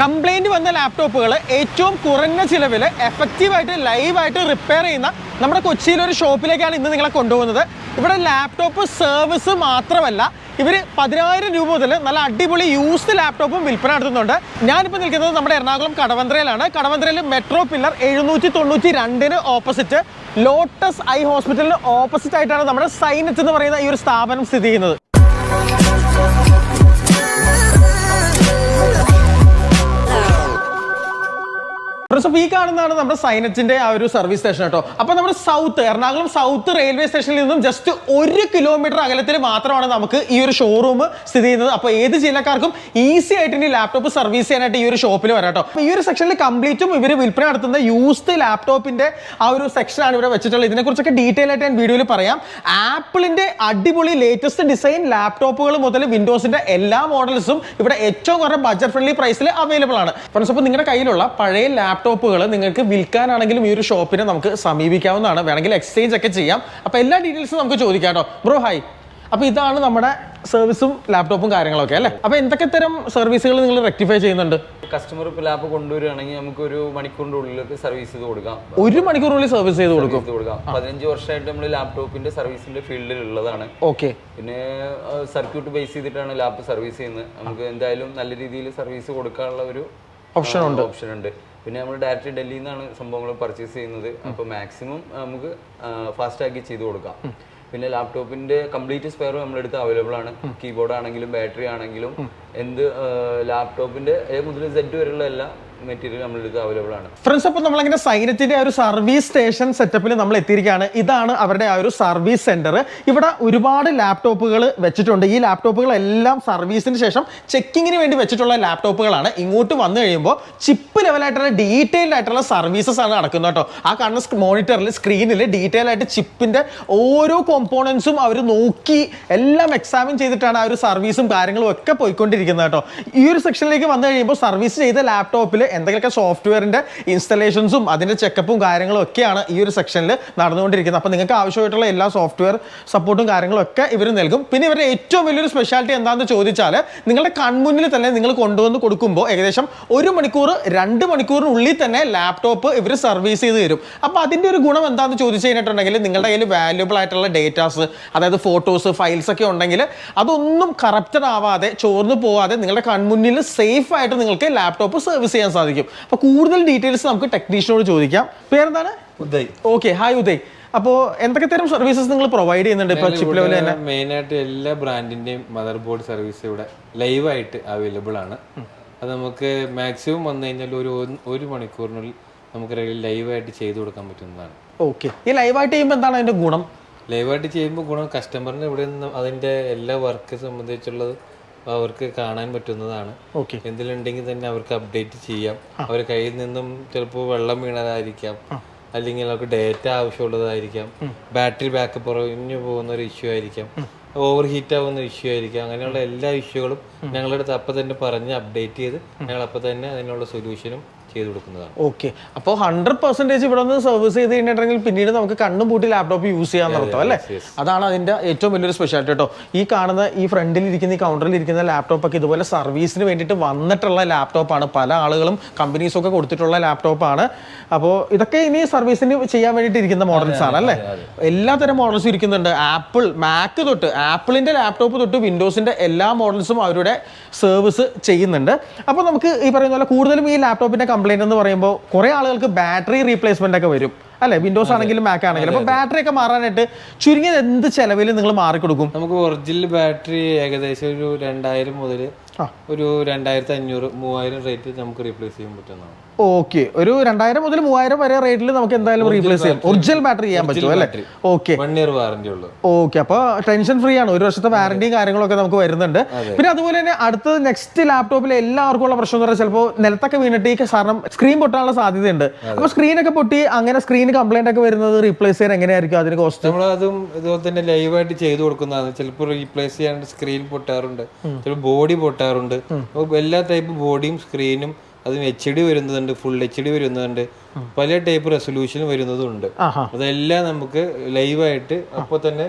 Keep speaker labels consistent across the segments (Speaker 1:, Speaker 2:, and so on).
Speaker 1: Complaint വന്ന ലാപ്ടോപ്പുകൾ ഏറ്റവും കുറഞ്ഞ ചിലവിൽ എഫക്റ്റീവായിട്ട് ലൈവായിട്ട് റിപ്പയർ ചെയ്യുന്ന നമ്മുടെ കൊച്ചിയിലൊരു ഷോപ്പിലേക്കാണ് ഇന്ന് നിങ്ങളെ കൊണ്ടുപോകുന്നത്. ഇവിടെ ലാപ്ടോപ്പ് സർവീസ് മാത്രമല്ല ഇവർ പതിനായിരം രൂപ മുതൽ നല്ല അടിപൊളി യൂസ്ഡ് ലാപ്ടോപ്പും വിൽപ്പന നടത്തുന്നുണ്ട്. ഞാനിപ്പോൾ നിൽക്കുന്നത് നമ്മുടെ എറണാകുളം കടവന്ത്രയിലാണ്. കടവന്ത്രയിൽ മെട്രോ പില്ലർ എഴുന്നൂറ്റി തൊണ്ണൂറ്റി രണ്ടിന് ഓപ്പോസിറ്റ് ലോട്ടസ് ഐ ഹോസ്പിറ്റലിന് ഓപ്പോസിറ്റ് ആയിട്ടാണ് നമ്മുടെ സൈനറ്റ് എന്ന് പറയുന്ന ഈ ഒരു സ്ഥാപനം സ്ഥിതി ചെയ്യുന്നത്. ഫ്രണ്ട്സ് അപ്പോൾ ഈ കാണുന്നതാണ് നമ്മുടെ സൈനറ്റിന്റെ ആ ഒരു സർവീസ് സ്റ്റേഷൻ കേട്ടോ അപ്പോൾ നമ്മുടെ സൗത്ത് എറണാകുളം സൗത്ത് റെയിൽവേ സ്റ്റേഷനിൽ നിന്നും ജസ്റ്റ് ഒരു കിലോമീറ്റർ അകലത്തിൽ മാത്രമാണ് നമുക്ക് ഈ ഒരു ഷോറൂം സ്ഥിതി ചെയ്യുന്നത്. അപ്പോൾ ഏത് ജില്ലക്കാർക്കും ഈസി ആയിട്ട് ഇനി ലാപ്ടോപ്പ് സർവീസ് ചെയ്യാനായിട്ട് ഈ ഒരു ഷോപ്പിൽ വരാം കേട്ടോ ഈ ഒരു സെക്ഷനിൽ കംപ്ലീറ്റും ഇവർ വിൽപ്പന നടത്തുന്ന യൂസ്ഡ് ലാപ്ടോപ്പിന്റെ ആ ഒരു സെക്ഷനാണ് ഇവിടെ വെച്ചിട്ടുള്ളത്. ഇതിനെക്കുറിച്ചൊക്കെ ഡീറ്റെയിൽ ആയിട്ട് ഞാൻ വീഡിയോയിൽ പറയാം. ആപ്പിളിന്റെ അടിപൊളി ലേറ്റസ്റ്റ് ഡിസൈൻ ലാപ്ടോപ്പുകൾ മുതൽ വിൻഡോസിന്റെ എല്ലാ മോഡൽസും ഇവിടെ ഏറ്റവും കുറഞ്ഞ ബഡ്ജറ്റ് ഫ്രണ്ട്ലി പ്രൈസിൽ അവൈലബിൾ ആണ്. ഫ്രണ്ട്സ് അപ്പോൾ നിങ്ങളുടെ കയ്യിലുള്ള പഴയ ലാപ്ടോപ്പുകൾ നിങ്ങൾക്ക് വിൽക്കാനാണെങ്കിലും ഈ ഒരു ഷോപ്പിനെ നമുക്ക് സമീപിക്കാവുന്നതാണ്. വേണമെങ്കിൽ എക്സ്ചേഞ്ച് ഒക്കെ ചെയ്യാം. അപ്പോൾ എല്ലാ ഡീറ്റെയിൽസും നമുക്ക് ചോദിക്കാം കേട്ടോ. ബ്രോ ഹായ് അപ്പോൾ ഇതാണ് നമ്മുടെ സർവീസും ലാപ്ടോപ്പും കാര്യങ്ങളൊക്കെ അല്ലേ? അപ്പോൾ എന്തൊക്കെ തരം സർവീസുകൾ നിങ്ങൾ റെക്ടിഫൈ ചെയ്യുന്നുണ്ട്?
Speaker 2: കസ്റ്റമർ ഇപ്പോൾ ലാപ്പ് കൊണ്ടുവരികയാണെങ്കിൽ നമുക്ക് ഒരു മണിക്കൂറിന്റെ ഉള്ളിലൊക്കെ സർവീസ് ചെയ്ത് കൊടുക്കാം.
Speaker 1: ഒരു മണിക്കൂറിനുള്ളിൽ സർവീസ് ചെയ്ത് കൊടുക്കും.
Speaker 2: കൊടുക്കാം. പതിനഞ്ച് വർഷമായിട്ട് നമ്മൾ ലാപ്ടോപ്പിന്റെ സർവീസിന്റെ ഫീൽഡിൽ ഉള്ളതാണ്
Speaker 1: ഓക്കെ.
Speaker 2: പിന്നെ സർക്യൂട്ട് ബേസ് ചെയ്തിട്ടാണ് ലാപ്പ് സർവീസ് ചെയ്യുന്നത്. നമുക്ക് എന്തായാലും നല്ല രീതിയിൽ സർവീസ് കൊടുക്കാനുള്ള ഒരു
Speaker 1: ഓപ്ഷൻ ഉണ്ട്.
Speaker 2: ഓപ്ഷൻ ഉണ്ട്. പിന്നെ നമ്മൾ ഡയറക്റ്റ് ഡൽഹിയിൽ നിന്നാണ് സംഭവങ്ങൾ പർച്ചേസ് ചെയ്യുന്നത്. അപ്പോൾ മാക്സിമം നമുക്ക് ഫാസ്റ്റ് ആക്കി ചെയ്ത് കൊടുക്കാം. പിന്നെ ലാപ്ടോപ്പിന്റെ കംപ്ലീറ്റ് സ്പെയർ നമ്മളെടുത്ത് അവൈലബിൾ ആണ്. കീബോർഡ് ആണെങ്കിലും ബാറ്ററി ആണെങ്കിലും എന്ത് ലാപ്ടോപ്പിന്റെ എ മുതൽ സെറ്റ് വരെയുള്ള എല്ലാ മെറ്റീരിയൽ അടുത്ത് അവൈലബിൾ ആണ്.
Speaker 1: ഫ്രണ്ട്സ് അപ്പോൾ നമ്മളിങ്ങനെ സൈനത്തിന്റെ ആ ഒരു സർവീസ് സ്റ്റേഷൻ സെറ്റപ്പിൽ നമ്മൾ എത്തിയിരിക്കുകയാണ്. ഇതാണ് അവരുടെ ആ ഒരു സർവീസ് സെന്റർ ഇവിടെ ഒരുപാട് ലാപ്ടോപ്പുകൾ വെച്ചിട്ടുണ്ട്. ഈ ലാപ്ടോപ്പുകളെല്ലാം സർവീസിന് ശേഷം ചെക്കിങ്ങിന് വേണ്ടി വെച്ചിട്ടുള്ള ലാപ്ടോപ്പുകളാണ് ഇങ്ങോട്ട് വന്നു കഴിയുമ്പോൾ ചിപ്പ് ലെവലായിട്ടുള്ള ഡീറ്റെയിൽഡ് ആയിട്ടുള്ള സർവീസസ് ആണ് നടക്കുന്നത് കേട്ടോ. ആ കാണുന്ന മോണിറ്ററിൽ സ്ക്രീനിൽ ഡീറ്റെയിൽ ആയിട്ട് ചിപ്പിന്റെ ഓരോ കോമ്പോണൻസും അവർ നോക്കി എല്ലാം എക്സാമിൻ ചെയ്തിട്ടാണ് ആ ഒരു സർവീസും കാര്യങ്ങളും ഒക്കെ പോയിക്കൊണ്ടിരിക്കുന്നത് കേട്ടോ. ഈ ഒരു സെക്ഷനിലേക്ക് വന്നു കഴിയുമ്പോൾ സർവീസ് ചെയ്ത ലാപ്ടോപ്പിൽ എന്തെങ്കിലുമൊക്കെ സോഫ്റ്റ്വെയറിന്റെ ഇൻസ്റ്റലേഷൻസും അതിന്റെ ചെക്കപ്പും കാര്യങ്ങളും ഒക്കെയാണ് ഈ ഒരു സെക്ഷനിൽ നടന്നുകൊണ്ടിരിക്കുന്നത്. അപ്പോൾ നിങ്ങൾക്ക് ആവശ്യമായിട്ടുള്ള എല്ലാ സോഫ്റ്റ്വെയർ സപ്പോർട്ടും കാര്യങ്ങളും ഒക്കെ ഇവർ നൽകും. പിന്നെ ഇവരുടെ ഏറ്റവും വലിയൊരു സ്പെഷ്യാലിറ്റി എന്താണെന്ന് ചോദിച്ചാൽ നിങ്ങളുടെ കൺമുന്നിൽ തന്നെ നിങ്ങൾ കൊണ്ടുവന്ന് കൊടുക്കുമ്പോൾ ഏകദേശം ഒരു മണിക്കൂർ രണ്ട് മണിക്കൂറിനുള്ളിൽ തന്നെ ലാപ്ടോപ്പ് ഇവർ സർവീസ് ചെയ്ത് തരും. അപ്പോൾ അതിന്റെ ഒരു ഗുണം എന്താണെന്ന് ചോദിച്ചു കഴിഞ്ഞിട്ടുണ്ടെങ്കിൽ നിങ്ങളുടെ കയ്യിൽ വാല്യുബിൾ ആയിട്ടുള്ള ഡേറ്റാസ് അതായത് ഫോട്ടോസ് ഫയൽസ് ഒക്കെ ഉണ്ടെങ്കിൽ അതൊന്നും കറപ്റ്റഡ് ആവാതെ ചോർന്നു പോവാതെ നിങ്ങളുടെ കൺമുന്നിൽ സേഫ് ആയിട്ട് നിങ്ങൾക്ക് ലാപ്ടോപ്പ് സർവീസ് ചെയ്യാൻ അപ്പോൾ കൂടുതൽ ഡീറ്റെയിൽസ് നമുക്ക് ടെക്നീഷ്യനോട് ചോദിക്കാം. പേരെന്താണ്?
Speaker 3: ഉദയ്.
Speaker 1: Okay hi Uday. അപ്പോൾ എന്തൊക്കെ തരം സർവീസസ് നിങ്ങൾ പ്രൊവൈഡ് ചെയ്യുന്നുണ്ട്? ഇപ്പൊ ചിപ്പ് ലെവലിൽ തന്നെ.
Speaker 3: മെയിൻ ആയിട്ട് എല്ലാ ബ്രാൻഡിന്റെയും മദർ ബോർഡ് സർവീസ് ഇവിടെ ലൈവായിട്ട് അവൈലബിൾ ആണ്. അത് നമുക്ക് മാക്സിമം വന്നു കഴിഞ്ഞാൽ ഒരു ഒരു മണിക്കൂറിനുള്ളിൽ നമുക്ക് ലൈവായിട്ട് ചെയ്തു കൊടുക്കാൻ പറ്റുന്നതാണ്.
Speaker 1: ഓക്കെ ഈ ലൈവായിട്ട് ചെയ്യുമ്പോൾ എന്താണ് അതിന്റെ ഗുണം?
Speaker 3: ലൈവായിട്ട് ചെയ്യുമ്പോൾ ഗുണം കസ്റ്റമറിന് ഇവിടെ നിന്ന് അതിന്റെ എല്ലാ വർക്ക് സംബന്ധിച്ചുള്ളത് അവർക്ക് കാണാൻ പറ്റുന്നതാണ്.
Speaker 1: ഓക്കെ.
Speaker 3: എന്തിലുണ്ടെങ്കിൽ തന്നെ അവർക്ക് അപ്ഡേറ്റ് ചെയ്യാം. അവരുടെ കയ്യിൽ നിന്നും ചിലപ്പോൾ വെള്ളം വീണതായിരിക്കാം. അല്ലെങ്കിൽ അവർക്ക് ഡേറ്റ ആവശ്യമുള്ളതായിരിക്കാം. ബാറ്ററി ബാക്കപ്പ് കുറഞ്ഞു പോകുന്ന ഒരു ഇഷ്യൂ ആയിരിക്കാം. ഓവർ ഹീറ്റ് ആവുന്ന ഇഷ്യൂ ആയിരിക്കാം. അങ്ങനെയുള്ള എല്ലാ ഇഷ്യൂകളും ഞങ്ങളുടെ അടുത്ത് അപ്പം തന്നെ പറഞ്ഞ് അപ്ഡേറ്റ് ചെയ്ത് ഞങ്ങൾ അപ്പം തന്നെ അതിനുള്ള സൊല്യൂഷനും ചെയ്തു കൊടുക്കുന്നതാണ്.
Speaker 1: ഓക്കെ അപ്പോൾ ഹൺഡ്രഡ് പെർസെന്റേജ് ഇവിടെ നിന്ന് സർവീസ് ചെയ്ത് കഴിഞ്ഞിട്ടുണ്ടെങ്കിൽ പിന്നീട് നമുക്ക് കണ്ണും പൂട്ടി ലാപ്ടോപ്പ് യൂസ് ചെയ്യാൻ നടത്തും അല്ലേ? അതാണ് അതിന്റെ ഏറ്റവും വലിയൊരു സ്പെഷ്യാലിറ്റി കേട്ടോ ഈ കാണുന്ന ഈ ഫ്രണ്ടിൽ ഇരിക്കുന്ന ഈ കൗണ്ടറിൽ ഇരിക്കുന്ന ലാപ്ടോപ്പ് ഒക്കെ ഇതുപോലെ സർവീസിന് വേണ്ടിയിട്ട് വന്നിട്ടുള്ള ലാപ്ടോപ്പാണ് പല ആളുകളും കമ്പനീസും ഒക്കെ കൊടുത്തിട്ടുള്ള ലാപ്ടോപ്പാണ് അപ്പോൾ ഇതൊക്കെ ഇനി സർവീസിന് ചെയ്യാൻ വേണ്ടിയിട്ട് ഇരിക്കുന്ന മോഡൽസ് ആണ് അല്ലേ? എല്ലാ തരം മോഡൽസും ഇരിക്കുന്നുണ്ട്. ആപ്പിൾ മാക്ക് തൊട്ട് ആപ്പിളിന്റെ ലാപ്ടോപ്പ് തൊട്ട് വിൻഡോസിന്റെ എല്ലാ മോഡൽസും അവരുടെ സർവീസ് ചെയ്യുന്നുണ്ട്. അപ്പോൾ നമുക്ക് ഈ പറയുന്ന പോലെ കൂടുതലും ഈ ലാപ്ടോപ്പിന്റെ കംപ്ലൈന്റ് എന്ന് പറയുമ്പോൾ കുറേ ആളുകൾക്ക് ബാറ്ററി റീപ്ലേസ്മെന്റ് ഒക്കെ വരും. അല്ലെ? വിൻഡോസ് ആണെങ്കിലും മാക്ക് ആണെങ്കിലും. അപ്പോൾ ബാറ്ററി ഒക്കെ മാറാനായിട്ട് ചുരുങ്ങിയത് എന്ത് ചെലവിൽ നിങ്ങൾ മാറിക്കൊടുക്കും?
Speaker 3: നമുക്ക് ഒറിജിനൽ ബാറ്ററി ഏകദേശം ഒരു രണ്ടായിരം മുതൽ ഒരു രണ്ടായിരത്തി അഞ്ഞൂറ് മൂവായിരം റേറ്റ് നമുക്ക് റീപ്ലേസ് ചെയ്യാൻ പറ്റുന്നതാണ്.
Speaker 1: ഓക്കെ ഒരു രണ്ടായിരം മുതൽ മൂവായിരം വരെ റേറ്റിൽ നമുക്ക് എന്തായാലും റീപ്ലേസ് ചെയ്യാം. ഒറിജിനൽ ബാറ്ററി ചെയ്യാൻ പറ്റും അല്ലേ? ഓക്കെ
Speaker 3: വൺ ഇയർ വാറന്റി ഉള്ളൂ.
Speaker 1: ഓക്കെ അപ്പോൾ ടെൻഷൻ ഫ്രീ ആണ്. ഒരു വർഷത്തെ വാറന്റിയും കാര്യങ്ങളൊക്കെ നമുക്ക് വരുന്നുണ്ട്. പിന്നെ അതുപോലെ തന്നെ അടുത്ത നെക്സ്റ്റ് ലാപ്ടോപ്പിൽ എല്ലാവർക്കും ഉള്ള പ്രശ്നം എന്ന് പറഞ്ഞാൽ ചിലപ്പോൾ നിലത്തൊക്കെ വീണിട്ട് ഈ കാരണം സ്ക്രീൻ പൊട്ടാനുള്ള സാധ്യതയുണ്ട്. അപ്പോൾ സ്ക്രീനൊക്കെ പൊട്ടി അങ്ങനെ സ്ക്രീൻ കംപ്ലൈന്റ് ഒക്കെ വരുന്നത് റീപ്ലേസ് ചെയ്യാൻ എങ്ങനെയായിരിക്കും അതിന് കോസ്റ്റ്
Speaker 3: നമ്മൾ അതും ഇതുപോലെ തന്നെ ലൈവായിട്ട് ചെയ്തു കൊടുക്കുന്നതാണ്. ചിലപ്പോൾ റീപ്ലേസ് ചെയ്യാണ്ട് സ്ക്രീൻ പൊട്ടാറുണ്ട്. ചിലപ്പോൾ ബോഡി പൊട്ടാറുണ്ട്. എല്ലാ ടൈപ്പ് ബോഡിയും സ്ക്രീനും അതും എച്ച് ഡി വരുന്നതുണ്ട് ഫുൾ എച്ച് ഡി വരുന്നതുണ്ട്. പല ടൈപ്പ് റെസൊല്യൂഷൻ വരുന്നതുണ്ട് അതെല്ലാം നമുക്ക് ലൈവായിട്ട് അപ്പോൾ തന്നെ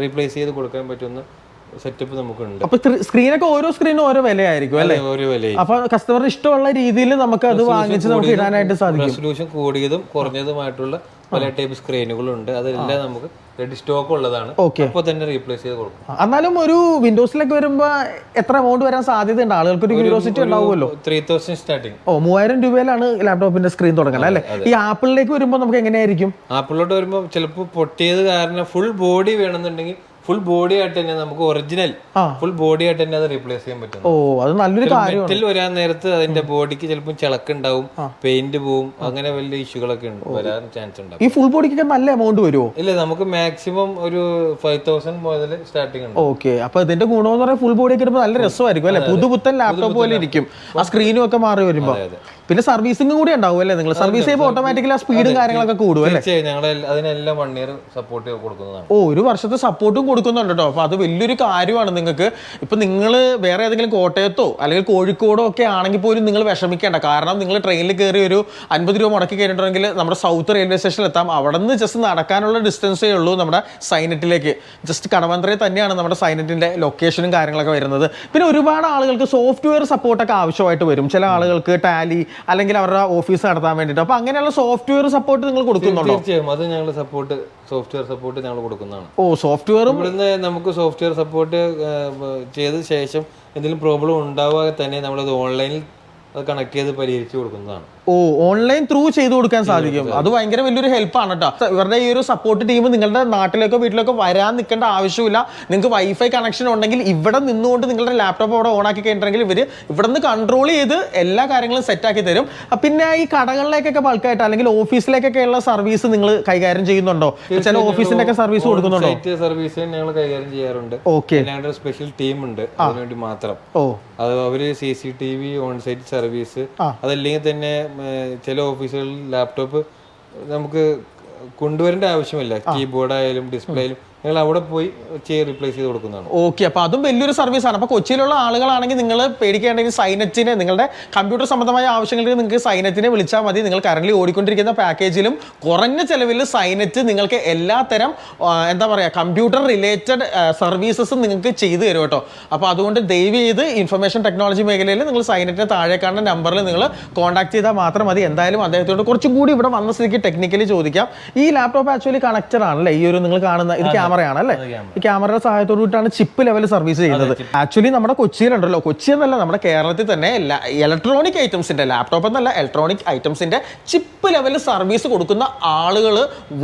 Speaker 3: റീപ്ലേസ് ചെയ്ത് കൊടുക്കാൻ പറ്റുന്ന സെറ്റപ്പ് നമുക്കുണ്ട്.
Speaker 1: അപ്പൊ സ്ക്രീനൊക്കെ ഓരോ സ്ക്രീനും ഓരോ വിലയായിരിക്കും അല്ലേ?
Speaker 3: ഓരോ വിലയും
Speaker 1: അപ്പൊ കസ്റ്റമറിന് ഇഷ്ടമുള്ള രീതിയിൽ നമുക്ക് അത് വാങ്ങിച്ച് നമുക്ക് ഇടാനായിട്ട് സാധിക്കും.
Speaker 3: റെസൊല്യൂഷൻ കൂടിയതും കുറഞ്ഞതുമായിട്ടുള്ള പല ടൈപ്പ് സ്ക്രീനുകളുണ്ട് അതെല്ലാം നമുക്ക് റെഡി സ്റ്റോക്ക് ഉള്ളതാണ്. അപ്പോൾ തന്നെ റീപ്ലേസ് ചെയ്ത് കൊടുക്കും.
Speaker 1: എന്നാലും ഒരു വിൻഡോസിലൊക്കെ വരുമ്പോ എത്ര എമൗണ്ട് വരാൻ സാധ്യതയുണ്ട്? ആളുകൾക്ക് ഒരു ക്യൂരിയോസിറ്റി ഉണ്ടാവുമല്ലോ.
Speaker 3: ത്രീ തൗസൻഡ് സ്റ്റാർട്ടിങ്
Speaker 1: ഓ മൂവായിരം രൂപയിലാണ് ലാപ്ടോപ്പിന്റെ സ്ക്രീൻ തുടങ്ങുന്നത് അല്ലേ? ഈ ആപ്പിളിലേക്ക് വരുമ്പോൾ നമുക്ക് എങ്ങനെയായിരിക്കും?
Speaker 3: ആപ്പിളിലോട്ട് വരുമ്പോൾ ചിലപ്പോൾ പൊട്ടിയത് കാരണം ഫുൾ ബോഡി വേണമെന്നുണ്ടെങ്കിൽ ഫുൾ ബോഡി ആയിട്ട് തന്നെ നമുക്ക് ഒറിജിനൽ ഫുൾ ബോഡി ആയിട്ട് തന്നെ അത് റീപ്ലേസ് ചെയ്യാൻ പറ്റും
Speaker 1: ഓ അത് നല്ലൊരു
Speaker 3: മെറ്റൽ വരാൻ നേരത്ത് അതിന്റെ ബോഡിക്ക് ചിലപ്പോൾ ചിളക്കുണ്ടാവും പെയിന്റ് പോവും അങ്ങനെ വലിയ ഇഷ്യൂകളൊക്കെ ഉണ്ട് വരാൻ ചാൻസ് ഉണ്ടാവും.
Speaker 1: ഈ ഫുൾ ബോഡിക്കൊക്കെ നല്ല എമൗണ്ട് വരുമോ
Speaker 3: ഇല്ല നമുക്ക് മാക്സിമം ഒരു ഫൈവ് തൗസൻഡ് മുതൽ സ്റ്റാർട്ടിംഗ് ഉണ്ട്.
Speaker 1: ഓക്കെ അപ്പൊ ഇതിന്റെ ഗുണമെന്ന് പറയുന്നത് ഫുൾ ബോഡി ഒക്കെ നല്ല രസമായിരിക്കും അല്ലെ? പുതുപുത്തൻ ലാപ്ടോപ്പ് പോലെ ഇരിക്കും. ആ സ്ക്രീനും ഒക്കെ മാറി വരുമ്പോ. പിന്നെ സർവീസിംഗും കൂടി ഉണ്ടാവും അല്ലേ? നിങ്ങൾ സർവീസ് ചെയ്യുമ്പോൾ ഓട്ടോമാറ്റിക്കലി ആ സ്പീഡും കാര്യങ്ങളൊക്കെ കൂടും അല്ലേ?
Speaker 3: ഞങ്ങൾ അതിനെല്ലാം വൺ ഇയർ സപ്പോർട്ട് കൊടുക്കുന്നതാണ്.
Speaker 1: ഓ ഒരു വർഷത്തെ സപ്പോർട്ടും കൊടുക്കുന്നുണ്ട് കേട്ടോ. അപ്പൊ അത് വലിയൊരു കാര്യമാണ് നിങ്ങൾക്ക്. ഇപ്പൊ നിങ്ങൾ വേറെ ഏതെങ്കിലും കോട്ടയത്തോ അല്ലെങ്കിൽ കോഴിക്കോടോ ഒക്കെ ആണെങ്കിൽ പോലും നിങ്ങൾ വിഷമിക്കേണ്ട. കാരണം നിങ്ങൾ ട്രെയിനിൽ കയറി ഒരു അൻപത് രൂപ മുടക്കി കയറിയിട്ടുണ്ടെങ്കിൽ നമ്മുടെ സൗത്ത് റെയിൽവേ സ്റ്റേഷനിൽ എത്താം അവിടെ നിന്ന് ജസ്റ്റ് നടക്കാനുള്ള ഡിസ്റ്റൻസേ ഉള്ളൂ നമ്മുടെ സൈനറ്റിലേക്ക്. ജസ്റ്റ് കടവന്ത്രയിൽ തന്നെയാണ് നമ്മുടെ സൈനറ്റിന്റെ ലൊക്കേഷനും കാര്യങ്ങളൊക്കെ വരുന്നത്. പിന്നെ ഒരുപാട് ആളുകൾക്ക് സോഫ്റ്റ്വെയർ സപ്പോർട്ടൊക്കെ ആവശ്യമായിട്ട് വരും. ചില ആളുകൾക്ക് ടാലി അല്ലെങ്കിൽ അവരുടെ ഓഫീസ് നടത്താൻ വേണ്ടിട്ട് അപ്പൊ അങ്ങനെയുള്ള സോഫ്റ്റ്വെയർ സപ്പോർട്ട് നിങ്ങൾ കൊടുക്കുന്നുണ്ടോ?
Speaker 3: തീർച്ചയായും. അത് ഞങ്ങൾ സപ്പോർട്ട് സോഫ്റ്റ്വെയർ സപ്പോർട്ട് ഞങ്ങൾ കൊടുക്കുന്നതാണ്.
Speaker 1: ഓ സോഫ്റ്റ്വെയറും
Speaker 3: ഇവിടുന്ന് നമുക്ക് സോഫ്റ്റ്വെയർ സപ്പോർട്ട് ചെയ്ത ശേഷം എന്തെങ്കിലും പ്രോബ്ലം ഉണ്ടാവുക തന്നെ നമ്മളത് ഓൺലൈനിൽ അത് കണക്ട് ചെയ്ത് പരിഹരിച്ചു കൊടുക്കുന്നതാണ്.
Speaker 1: ഓ ഓൺലൈൻ ത്രൂ ചെയ്തു കൊടുക്കാൻ സാധിക്കും. അത് ഭയങ്കര വലിയൊരു ഹെൽപ്പാണ് കേട്ടോ ഇവരുടെ ഈ ഒരു സപ്പോർട്ട് ടീം നിങ്ങളുടെ നാട്ടിലേക്കോ വീട്ടിലേക്കോ വരാൻ നിൽക്കേണ്ട ആവശ്യമില്ല. നിങ്ങൾക്ക് വൈഫൈ കണക്ഷൻ ഉണ്ടെങ്കിൽ ഇവിടെ നിന്നുകൊണ്ട് നിങ്ങളുടെ ലാപ്ടോപ്പ് അവിടെ ഓൺ ആക്കി കഴിഞ്ഞിട്ടുണ്ടെങ്കിൽ ഇവർ ഇവിടെ നിന്ന് കൺട്രോൾ ചെയ്ത് എല്ലാ കാര്യങ്ങളും സെറ്റ് ആക്കി തരും. പിന്നെ ഈ കടകളിലേക്കൊക്കെ ബൾക്കായിട്ട് അല്ലെങ്കിൽ ഓഫീസിലേക്കൊക്കെ ഉള്ള സർവീസ് നിങ്ങൾ കൈകാര്യം ചെയ്യുന്നുണ്ടോ? ചില ഓഫീസിന്റെ ഒക്കെ സർവീസ് കൊടുക്കുന്നുണ്ടോ?
Speaker 3: സർവീസ് ഞങ്ങൾ കൈകാര്യം ചെയ്യാറുണ്ട്.
Speaker 1: ഓക്കെ
Speaker 3: ഞങ്ങളുടെ സ്പെഷ്യൽ ടീം ഉണ്ട്. അതിനുവേണ്ടി മാത്രം.
Speaker 1: ഓ.
Speaker 3: അത് അവർ C C T V on site service അതല്ലെങ്കിൽ തന്നെ ചില ഓഫീസുകളിൽ ലാപ്ടോപ്പ് നമുക്ക് കൊണ്ടുവരേണ്ട ആവശ്യമില്ല. കീബോർഡ് ആയാലും ഡിസ്പ്ലേ ഞങ്ങൾ അവിടെ പോയി റീപ്ലേസ് ചെയ്ത് കൊടുക്കുന്നതാണ്.
Speaker 1: ഓക്കെ അപ്പൊ അതും വലിയൊരു സർവീസ് ആണ്. അപ്പോൾ കൊച്ചിയിലുള്ള ആളുകളാണെങ്കിൽ നിങ്ങൾ പേടിക്കേണ്ടെങ്കിൽ സൈനറ്റിനെ നിങ്ങളുടെ കമ്പ്യൂട്ടർ സംബന്ധമായ ആവശ്യങ്ങൾക്ക് നിങ്ങൾക്ക് സൈനറ്റിനെ വിളിച്ചാൽ മതി. നിങ്ങൾ കറന്റ് ഓടിക്കൊണ്ടിരിക്കുന്ന പാക്കേജിലും കുറഞ്ഞ ചെലവിൽ സൈനറ്റ് നിങ്ങൾക്ക് എല്ലാത്തരം എന്താ പറയുക കമ്പ്യൂട്ടർ റിലേറ്റഡ് സർവീസസും നിങ്ങൾക്ക് ചെയ്തു തരും കേട്ടോ. അപ്പോൾ അതുകൊണ്ട് ദയവ് ചെയ്ത് ഇൻഫർമേഷൻ ടെക്നോളജി മേഖലയിൽ നിങ്ങൾ സൈനറ്റിന് താഴെ കാണുന്ന നമ്പറിൽ നിങ്ങൾ കോൺടാക്ട് ചെയ്താൽ മാത്രം മതി. എന്തായാലും അദ്ദേഹത്തോട് കുറച്ചും കൂടി ഇവിടെ വന്ന സ്ഥിതിക്ക് ടെക്നിക്കലി ചോദിക്കാം. ഈ ലാപ്ടോപ്പ് ആക്ച്വലി കണക്റ്റഡ് ആണല്ലേ? ഈ ഒരു നിങ്ങൾ കാണുന്ന ഇത് ക്യാമറയാണ് അല്ലേ ഈ ക്യാമറയുടെ സഹായത്തോടു കൂടിയിട്ടാണ് ചിപ്പ് ലെവൽ സർവീസ് ചെയ്യുന്നത്. ആക്ച്വലി നമ്മുടെ കൊച്ചിയിലുണ്ടല്ലോ. കൊച്ചി എന്നല്ല നമ്മുടെ കേരളത്തിൽ തന്നെ ഇലക്ട്രോണിക് ഐറ്റംസിന്റെ ലാപ്ടോപ്പ് എന്നല്ല ഇലക്ട്രോണിക് ഐറ്റംസിന്റെ ചിപ്പ് ലെവൽ സർവീസ് കൊടുക്കുന്ന ആളുകൾ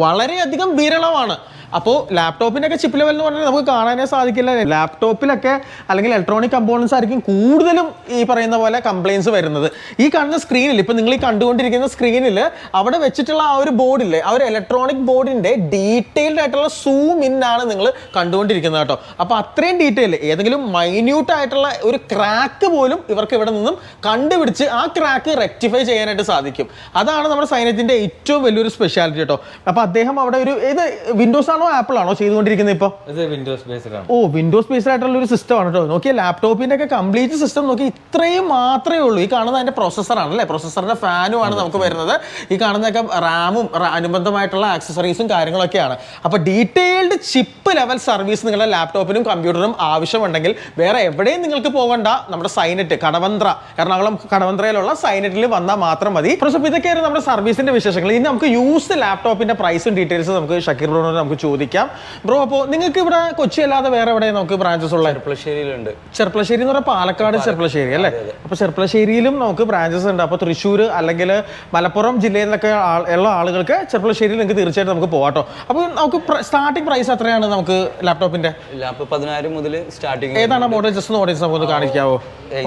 Speaker 1: വളരെയധികം വിരളമാണ്. അപ്പോൾ ലാപ്ടോപ്പിനൊക്കെ ചിപ്പ് ലെവൽ എന്ന് പറഞ്ഞാൽ നമുക്ക് കാണാനേ സാധിക്കില്ല. ലാപ്ടോപ്പിലൊക്കെ അല്ലെങ്കിൽ ഇലക്ട്രോണിക് കമ്പോണൻസ് ആയിരിക്കും കൂടുതലും ഈ പറയുന്ന പോലെ കംപ്ലയിൻസ് വരുന്നത്. ഈ കാണുന്ന സ്ക്രീനിൽ ഇപ്പം നിങ്ങൾ ഈ കണ്ടുകൊണ്ടിരിക്കുന്ന സ്ക്രീനിൽ അവിടെ വെച്ചിട്ടുള്ള ആ ഒരു ബോർഡില്ലേ ആ ഒരു ഇലക്ട്രോണിക് ബോർഡിന്റെ ഡീറ്റെയിൽഡ് ആയിട്ടുള്ള സൂം ഇൻ ആണ് നിങ്ങൾ കണ്ടുകൊണ്ടിരിക്കുന്നത് കേട്ടോ. അപ്പോൾ അത്രയും ഡീറ്റെയിൽ ഏതെങ്കിലും മൈന്യൂട്ട് ആയിട്ടുള്ള ഒരു ക്രാക്ക് പോലും ഇവർക്ക് ഇവിടെ നിന്നും കണ്ടുപിടിച്ച് ആ ക്രാക്ക് റെക്ടിഫൈ ചെയ്യാനായിട്ട് സാധിക്കും. അതാണ് നമ്മുടെ സൈനത്തിന്റെ ഏറ്റവും വലിയൊരു സ്പെഷ്യാലിറ്റി കേട്ടോ. അപ്പോൾ അദ്ദേഹം അവിടെ ഒരു ഏത് വിൻഡോസ് ആപ്പിൾ ആണോ ചെയ്തുകൊണ്ടിരിക്കുന്നത് ഇപ്പോൾ
Speaker 3: ഇത് വിൻഡോസ് ബേസ്ഡ് ആണ്.
Speaker 1: ഓ വിൻഡോസ് ബേസ്ഡ് ആയിട്ടുള്ള ഒരു സിസ്റ്റം ആണ് കേട്ടോ നോക്കിയ ലാപ്ടോപ്പിന്റെ ഒക്കെ കംപ്ലീറ്റ് സിസ്റ്റം നോക്കി ഇത്രയും മാത്രമേ ഉള്ളൂ. ഈ കാണുന്നത് അതിന്റെ പ്രോസസ്സറാണ് ആണല്ലേ പ്രോസസ്സറിന്റെ ഫാനും ആണ് നമുക്ക് വരുന്നത്. ഈ കാണുന്നതൊക്കെ റാമും അനുബന്ധമായിട്ടുള്ള ആക്സസറീസും കാര്യങ്ങളൊക്കെയാണ്. അപ്പൊ ഡീറ്റെയിൽഡ് ചിപ്പ് ലെവൽ സർവീസ് നിങ്ങളുടെ ലാപ്ടോപ്പിനും കമ്പ്യൂട്ടറിനും ആവശ്യമുണ്ടെങ്കിൽ വേറെ എവിടെയും നിങ്ങൾക്ക് പോകണ്ട നമ്മുടെ സൈനറ്റ് കടവന്ത്ര. എറണാകുളം കടവന്ത്രയിലുള്ള സൈനറ്റിൽ വന്നാൽ മാത്രം മതി. പ്രൊസപ്പ് ഇതൊക്കെയായിരുന്നു നമ്മുടെ സർവീസിന്റെ വിശേഷങ്ങൾ. ഇനി നമുക്ക് യൂസ് ലാപ്ടോപ്പിന്റെ പ്രൈസും ഡീറ്റെയിൽസും നമുക്ക് ഷക്കീർ നമുക്ക് നമുക്ക് ചോദിക്കാം. ബ്രോ അപ്പോ നിങ്ങൾക്ക് ഇവിടെ കൊച്ചി അല്ലാതെ വേറെ എവിടെ നമുക്ക് ബ്രാഞ്ചസ് ഉള്ള
Speaker 2: ചെർപ്പളശ്ശേരിയിലുണ്ട്.
Speaker 1: ചെർപ്പളശ്ശേരി എന്ന് പറഞ്ഞാൽ പാലക്കാട് ചെർപ്പളശ്ശേരി അല്ലേ? അപ്പൊ ചെർപ്പളശ്ശേരിയിലും നമുക്ക് ബ്രാഞ്ചസ് ഉണ്ട്. അപ്പൊ തൃശ്ശൂർ അല്ലെങ്കിൽ മലപ്പുറം ജില്ലയിൽ നിന്നൊക്കെ ഉള്ള ആളുകൾക്ക് ചെർപ്പളശ്ശേരിയിൽ നിങ്ങൾക്ക് തീർച്ചയായിട്ടും നമുക്ക് പോകാട്ടോ അപ്പോൾ നമുക്ക് സ്റ്റാർട്ടിംഗ് പ്രൈസ് എത്രയാണ് നമുക്ക് ലാപ്ടോപ്പിന്റെ
Speaker 2: ലാപ്ടോപ്പ് പതിനായിരം മുതൽ സ്റ്റാർട്ടിങ്
Speaker 1: ഏതാണ് മോഡൽ ജസ്റ്റ് ഓഡിയൻസ് നമുക്ക് കാണിക്കാവോ?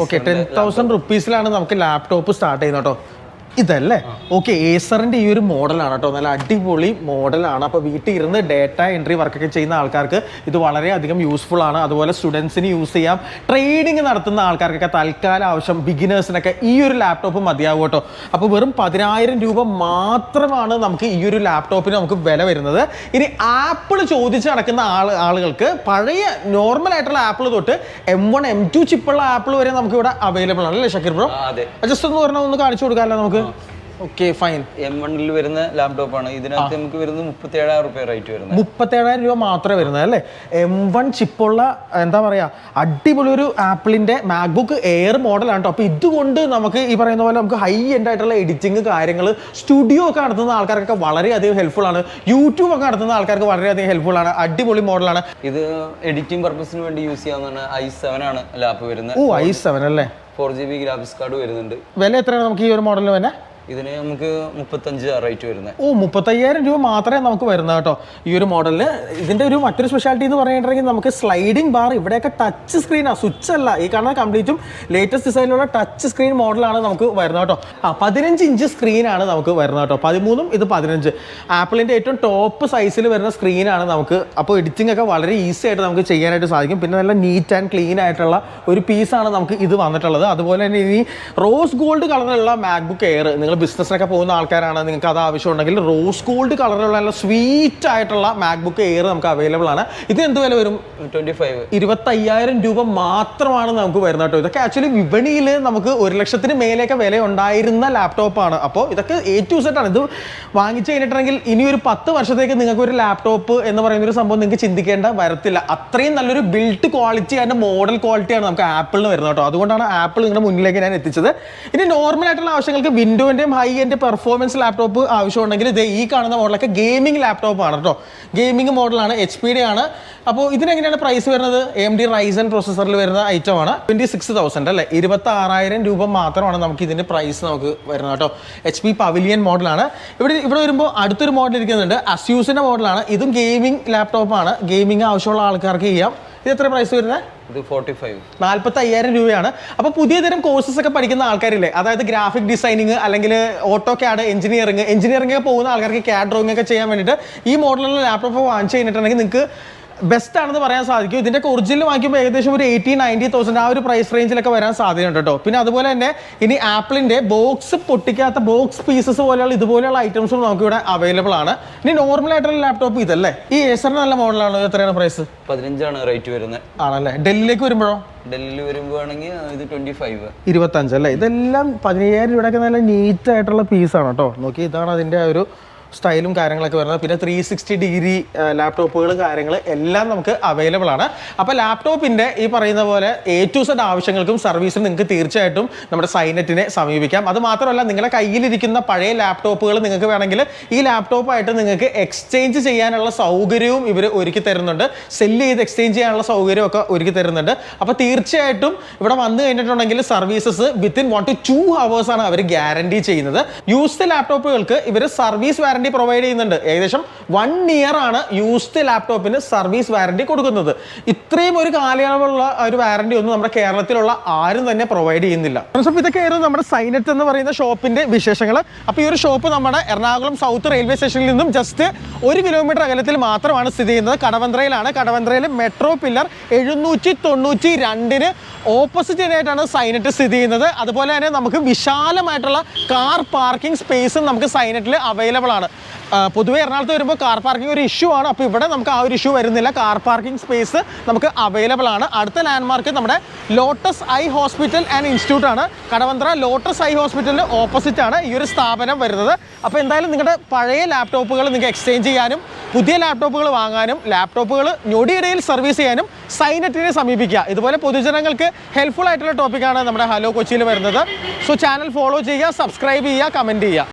Speaker 1: ഓക്കെ ടെൻ തൗസൻഡ് റുപ്പീസിലാണ് നമുക്ക് ലാപ്ടോപ്പ് സ്റ്റാർട്ട് ചെയ്യുന്നത് കേട്ടോ. ഇതല്ലേ? ഓക്കെ ഏസറിന്റെ ഈ ഒരു മോഡലാണ് കേട്ടോ. നല്ല അടിപൊളി മോഡലാണ്. അപ്പോൾ വീട്ടിൽ ഇരുന്ന് ഡേറ്റ എൻട്രി വർക്കൊക്കെ ചെയ്യുന്ന ആൾക്കാർക്ക് ഇത് വളരെയധികം യൂസ്ഫുൾ ആണ്. അതുപോലെ സ്റ്റുഡൻസിന് യൂസ് ചെയ്യാം. ട്രേഡിംഗ് നടത്തുന്ന ആൾക്കാർക്കൊക്കെ തൽക്കാലം ആവശ്യം ബിഗിനേഴ്സിനൊക്കെ ഈ ഒരു ലാപ്ടോപ്പ് മതിയാവും കേട്ടോ. അപ്പോൾ വെറും പതിനായിരം രൂപ മാത്രമാണ് നമുക്ക് ഈ ഒരു ലാപ്ടോപ്പിന് നമുക്ക് വില വരുന്നത്. ഇനി ആപ്പിൾ ചോദിച്ച് നടക്കുന്ന ആൾ ആളുകൾക്ക് പഴയ നോർമൽ ആയിട്ടുള്ള ആപ്പിൾ തൊട്ട് എം വൺ എം ടു ചിപ്പുള്ള ആപ്പിൾ വരെ നമുക്ക് ഇവിടെ അവൈലബിൾ ആണ്. അല്ലേ ഷക്കീർ ബ്രോ
Speaker 2: അതെ.
Speaker 1: ജസ്റ്റ് ഒന്ന് പറഞ്ഞാൽ ഒന്ന് കാണിച്ചു കൊടുക്കാമല്ലോ നമുക്ക്. ഓക്കെ ഫൈൻ
Speaker 2: എം വണ്ണിൽ വരുന്ന ലാപ്ടോപ്പാണ് ഇതിനകത്ത് നമുക്ക് വരുന്നത് മുപ്പത്തി ഏഴായിരം റുപ്യ റേറ്റ് വരുന്നത്.
Speaker 1: മുപ്പത്തേഴായിരം രൂപ മാത്രമേ വരുന്നത് അല്ലേ? എം വൺ ചിപ്പുള്ള എന്താ പറയാ അടിപൊളി ഒരു ആപ്പിളിന്റെ മാക്ബുക്ക് എയർ മോഡലാണ് കേട്ടോ അപ്പോൾ ഇതുകൊണ്ട് നമുക്ക് ഈ പറയുന്ന പോലെ നമുക്ക് ഹൈ എൻഡ് ആയിട്ടുള്ള എഡിറ്റിംഗ് കാര്യങ്ങൾ സ്റ്റുഡിയോ ഒക്കെ നടത്തുന്ന ആൾക്കാർക്കൊക്കെ വളരെയധികം ഹെൽപ്ഫുൾ ആണ്. യൂട്യൂബ് ഒക്കെ നടത്തുന്ന ആൾക്കാർക്ക് വളരെയധികം ഹെൽപ്ഫുൾ ആണ്. അടിപൊളി മോഡലാണ്
Speaker 2: ഇത് എഡിറ്റിംഗ് പർപ്പസിന് വേണ്ടി യൂസ് ചെയ്യാവുന്നതാണ് ഐ സെവൻ ആണ് ലാപ്പ് വരുന്നത്.
Speaker 1: ഓ ഐ സെവൻ അല്ലേ?
Speaker 2: Four G B graphics card വരുന്നുണ്ട്.
Speaker 1: വില എത്രയാണ് നമുക്ക് ഈ ഒരു മോഡലിന് തന്നെ
Speaker 2: ഇതിന് നമുക്ക് മുപ്പത്തഞ്ച് റേറ്റ് വരുന്നത്
Speaker 1: ഓ മുപ്പത്തയ്യായിരം രൂപ മാത്രമേ നമുക്ക് വരുന്നത് കേട്ടോ. ഈ ഒരു മോഡലിന് ഇതിന്റെ ഒരു മറ്റൊരു സ്പെഷ്യാലിറ്റി എന്ന് പറഞ്ഞിട്ടുണ്ടെങ്കിൽ നമുക്ക് സ്ലൈഡിംഗ് ബാർ ഇവിടെയൊക്കെ ടച്ച് സ്ക്രീനാണ് സ്വിച്ച് അല്ല. ഈ കാണുന്ന കംപ്ലീറ്റും ലേറ്റസ്റ്റ് ഡിസൈനിലുള്ള ടച്ച് സ്ക്രീൻ മോഡലാണ് നമുക്ക് വരുന്നത് കേട്ടോ. ആ പതിനഞ്ച് ഇഞ്ച് സ്ക്രീനാണ് നമുക്ക് വരുന്നത് കേട്ടോ. പതിമൂന്നും ഇത് പതിനഞ്ച്. ആപ്പിളിന്റെ ഏറ്റവും ടോപ്പ് സൈസിൽ വരുന്ന സ്ക്രീനാണ് നമുക്ക്. അപ്പോൾ എഡിറ്റിംഗ് ഒക്കെ വളരെ ഈസി ആയിട്ട് നമുക്ക് ചെയ്യാനായിട്ട് സാധിക്കും. പിന്നെ നല്ല നീറ്റ് ആൻഡ് ക്ലീൻ ആയിട്ടുള്ള ഒരു പീസാണ് നമുക്ക് ഇത് വന്നിട്ടുള്ളത്. അതുപോലെ തന്നെ ഇനി റോസ് ഗോൾഡ് കളറിലുള്ള മാക്ബുക്ക് എയർ നിങ്ങൾ ബിസിനസ്സിനൊക്കെ പോകുന്ന ആൾക്കാരാണ്. നിങ്ങൾക്ക് അത് ആവശ്യമുണ്ടെങ്കിൽ റോസ് ഗോൾഡ് കളറിലുള്ള നല്ല സ്വീറ്റ് ആയിട്ടുള്ള മാക്ബുക്ക് എയർ നമുക്ക് അവൈലബിൾ ആണ്. ഇത് എന്ത് വില വരും?
Speaker 2: ട്വന്റി ഫൈവ്
Speaker 1: ഇരുപത്തയ്യായിരം രൂപ മാത്രമാണ് നമുക്ക് വരുന്നത് കേട്ടോ. ഇതൊക്കെ ആക്ച്വലി വിപണിയിൽ നമുക്ക് ഒരു ലക്ഷത്തിന് മേലെയൊക്കെ വില ഉണ്ടായിരുന്ന ലാപ്ടോപ്പാണ് അപ്പോൾ ഇതൊക്കെ എ ടു സെറ്റ് ആണ്. ഇത് വാങ്ങിച്ചു കഴിഞ്ഞിട്ടുണ്ടെങ്കിൽ ഇനി ഒരു പത്ത് വർഷത്തേക്ക് നിങ്ങൾക്ക് ഒരു ലാപ്ടോപ്പ് എന്ന് പറയുന്ന ഒരു സംഭവം നിങ്ങൾക്ക് ചിന്തിക്കേണ്ട വരത്തില്ല. അത്രയും നല്ലൊരു ബിൽറ്റ് ക്വാളിറ്റി ആൻഡ് മോഡൽ ക്വാളിറ്റിയാണ് നമുക്ക് ആപ്പിളിന് വരുന്നത് കേട്ടോ. അതുകൊണ്ടാണ് ആപ്പിൾ നിങ്ങളുടെ മുന്നിലേക്ക് ഞാൻ എത്തിച്ചത്. ഇനി നോർമൽ ആയിട്ടുള്ള ആവശ്യങ്ങൾക്ക് വിൻഡോന്റെയും ഹൈ എൻഡ് പെർഫോമൻസ് ലാപ്ടോപ്പ് ആവശ്യമുണ്ടെങ്കിൽ ഇത് ഈ കാണുന്ന മോഡലൊക്കെ ഗെയിമിംഗ് ലാപ്ടോപ്പ് ആണ് കേട്ടോ ഗെയിമിംഗ് മോഡലാണ് എച്ച് ഡി ആണ്. അപ്പോൾ ഇതിനെങ്ങനെയാണ് പ്രൈസ് വരുന്നത്? എം ഡി റൈസൻ പ്രോസസ്സറിൽ വരുന്ന ഐറ്റം ആണ്. ട്വന്റി സിക്സ് തൗസൻഡ് അല്ലേ? ഇരുപത്തി ആറായിരം രൂപ മാത്രമാണ് നമുക്ക് ഇതിന്റെ പ്രൈസ് നമുക്ക് വരുന്നത് കേട്ടോ എച്ച് പി പവിലിയൻ മോഡലാണ് ഇവിടെ ഇവിടെ വരുമ്പോൾ അടുത്തൊരു മോഡൽ ഇരിക്കുന്നുണ്ട്. അസ്യൂസിന്റെ മോഡലാണ് ഇതും ഗെയിമിംഗ് ലാപ്ടോപ്പാണ് ഗെയിമിംഗ് ആവശ്യമുള്ള ആൾക്കാർക്ക് ചെയ്യാം. ഇത് എത്ര പ്രൈസ് വരുന്നത്
Speaker 2: ഇത് ഫോർട്ടി ഫൈവ്
Speaker 1: നാൽപ്പത്തി അയ്യായിരം രൂപയാണ്. അപ്പോൾ പുതിയ തരം കോഴ്സസ് ഒക്കെ പഠിക്കുന്ന ആൾക്കാരില്ലേ? അതായത് ഗ്രാഫിക് ഡിസൈനിങ് അല്ലെങ്കിൽ ഓട്ടോ ക്യാഡ് എഞ്ചിനീയറിംഗ് എഞ്ചിനീയറിംഗ് പോകുന്ന ആൾക്കാർക്ക് ക്യാഡ് ഡ്രോയിങ് ഒക്കെ ചെയ്യാൻ വേണ്ടിയിട്ട് ഈ മോഡലുള്ള ലാപ്ടോപ്പ് വാങ്ങിച്ചു കഴിഞ്ഞിട്ടുണ്ടെങ്കിൽ നിങ്ങൾക്ക് ബെസ്റ്റ് ആണെന്ന് പറയാൻ സാധിക്കും. ഇതിന്റെ ഒറിജിനൽ വാങ്ങിക്കുമ്പോൾ ഏകദേശം ഒരു എയ്റ്റി നയന്റി തൗസൻഡ് ആ ഒരു പ്രൈസ് റേഞ്ചിലൊക്കെ വരാൻ സാധ്യതയുണ്ട് കേട്ടോ. പിന്നെ അതുപോലെ തന്നെ ഇനി ആപ്പിളിന്റെ ബോക്സ് പൊട്ടിക്കാത്ത ബോക്സ് പീസസ് പോലെയുള്ള ഇതുപോലെയുള്ള ഐറ്റംസും നമുക്ക് ഇവിടെ അവൈലബിൾ ആണ്. ഇനി നോർമൽ ആയിട്ടുള്ള ലാപ്ടോപ്പ് ഇതല്ലേ? ഈ ഏസറിന് നല്ല മോഡലാണ് എത്രയാണ് പ്രൈസ്
Speaker 2: പതിനഞ്ചാണ് റേറ്റ് വരുന്നത്.
Speaker 1: ആണല്ലേ? ഡൽഹിയിലേക്ക് വരുമ്പോഴോ?
Speaker 2: ഡൽഹിയിൽ വരുമ്പോഴാണെങ്കിൽ ഇത് ട്വന്റി ഫൈവ്
Speaker 1: ഇരുപത്തഞ്ച് അല്ലേ? ഇതെല്ലാം പതിനയ്യായിരം രൂപയൊക്കെ നല്ല നീറ്റ് ആയിട്ടുള്ള പീസാണ് കേട്ടോ. നോക്കി ഇതാണ് അതിന്റെ ഒരു സ്റ്റൈലും കാര്യങ്ങളൊക്കെ വരുന്നത്. പിന്നെ ത്രീ സിക്സ്റ്റി ഡിഗ്രി ലാപ്ടോപ്പുകളും കാര്യങ്ങൾ എല്ലാം നമുക്ക് അവൈലബിൾ ആണ്. അപ്പോൾ ലാപ്ടോപ്പിന്റെ ഈ പറയുന്ന പോലെ എ ടു സെഡ് ആവശ്യങ്ങൾക്കും സർവീസും നിങ്ങൾക്ക് തീർച്ചയായിട്ടും നമ്മുടെ സൈനറ്റിനെ സമീപിക്കാം. അതുമാത്രമല്ല നിങ്ങളുടെ കയ്യിലിരിക്കുന്ന പഴയ ലാപ്ടോപ്പുകൾ നിങ്ങൾക്ക് വേണമെങ്കിൽ ഈ ലാപ്ടോപ്പായിട്ട് നിങ്ങൾക്ക് എക്സ്ചേഞ്ച് ചെയ്യാനുള്ള സൗകര്യവും ഇവർ ഒരുക്കി തരുന്നുണ്ട്. സെല്ല് ചെയ്ത് എക്സ്ചേഞ്ച് ചെയ്യാനുള്ള സൗകര്യമൊക്കെ ഒരുക്കി തരുന്നുണ്ട്. അപ്പോൾ തീർച്ചയായിട്ടും ഇവിടെ വന്നു കഴിഞ്ഞിട്ടുണ്ടെങ്കിൽ services within one two two ഹവേഴ്സാണ് അവർ ഗ്യാരണ്ടി ചെയ്യുന്നത്. യൂസ്ഡ് ലാപ്ടോപ്പുകൾക്ക് ഇവർ സർവീസ് വാറണ്ടി പ്രൊവൈഡ് ചെയ്യുന്നുണ്ട്. ഏകദേശം വൺ ഇയർ ആണ് യൂസ്ഡ് ലാപ്ടോപ്പിന് സർവീസ് വാറണ്ടി കൊടുക്കുന്നത്. ഇത്രയും ഒരു കാലയളവുള്ള ഒരു വാറണ്ടി ഒന്നും നമ്മുടെ കേരളത്തിലുള്ള ആരും തന്നെ പ്രൊവൈഡ് ചെയ്യുന്നില്ല. അപ്പോൾ ഇതൊക്കെയായിരുന്നു നമ്മുടെ സൈനറ്റ് എന്ന് പറയുന്ന ഷോപ്പിന്റെ വിശേഷങ്ങൾ അപ്പോൾ ഈ ഒരു ഷോപ്പ് നമ്മുടെ എറണാകുളം സൗത്ത് റെയിൽവേ സ്റ്റേഷനിൽ നിന്നും ജസ്റ്റ് ഒരു കിലോമീറ്റർ അകലത്തിൽ മാത്രമാണ് സ്ഥിതി ചെയ്യുന്നത്. കടവന്ത്രയിലാണ്. കടവന്ത്രയിൽ മെട്രോ പില്ലർ എഴുന്നൂറ്റി തൊണ്ണൂറ്റി രണ്ടിന് ഓപ്പോസിറ്റ് ആയിട്ടാണ് സൈനറ്റ് സ്ഥിതി ചെയ്യുന്നത്. അതുപോലെ തന്നെ നമുക്ക് വിശാലമായിട്ടുള്ള കാർ പാർക്കിംഗ് സ്പേസും നമുക്ക് സൈനറ്റിൽ അവൈലബിൾ ആണ്. പൊതുവെ എറണാകുളത്ത് വരുമ്പോൾ കാർ പാർക്കിംഗ് ഒരു ഇഷ്യൂ ആണ്. അപ്പോൾ ഇവിടെ നമുക്ക് ആ ഒരു ഇഷ്യൂ വരുന്നില്ല. കാർ പാർക്കിംഗ് സ്പേസ് നമുക്ക് അവൈലബിൾ ആണ്. അടുത്ത ലാൻഡ്മാർക്ക് നമ്മുടെ Lotus Eye Hospital and Institute ആണ്. കടവന്ത്ര ലോട്ടസ് ഐ ഹോസ്പിറ്റലിന് ഓപ്പോസിറ്റ് ആണ് ഈ ഒരു സ്ഥാപനം വരുന്നത്. അപ്പോൾ എന്തായാലും നിങ്ങളുടെ പഴയ ലാപ്ടോപ്പുകൾ നിങ്ങൾക്ക് എക്സ്ചേഞ്ച് ചെയ്യാനും പുതിയ ലാപ്ടോപ്പുകൾ വാങ്ങാനും ലാപ്ടോപ്പുകൾ ഞൊടിയിടയിൽ സർവീസ് ചെയ്യാനും സൈനറ്റിനെ സമീപിക്കുക. ഇതുപോലെ പൊതുജനങ്ങൾക്ക് ഹെൽപ്ഫുൾ ആയിട്ടുള്ള ടോപ്പിക്കാണ് നമ്മുടെ ഹലോ കൊച്ചിയിൽ വരുന്നത്. സോ ചാനൽ ഫോളോ ചെയ്യുക സബ്സ്ക്രൈബ് ചെയ്യുക കമന്റ് ചെയ്യുക.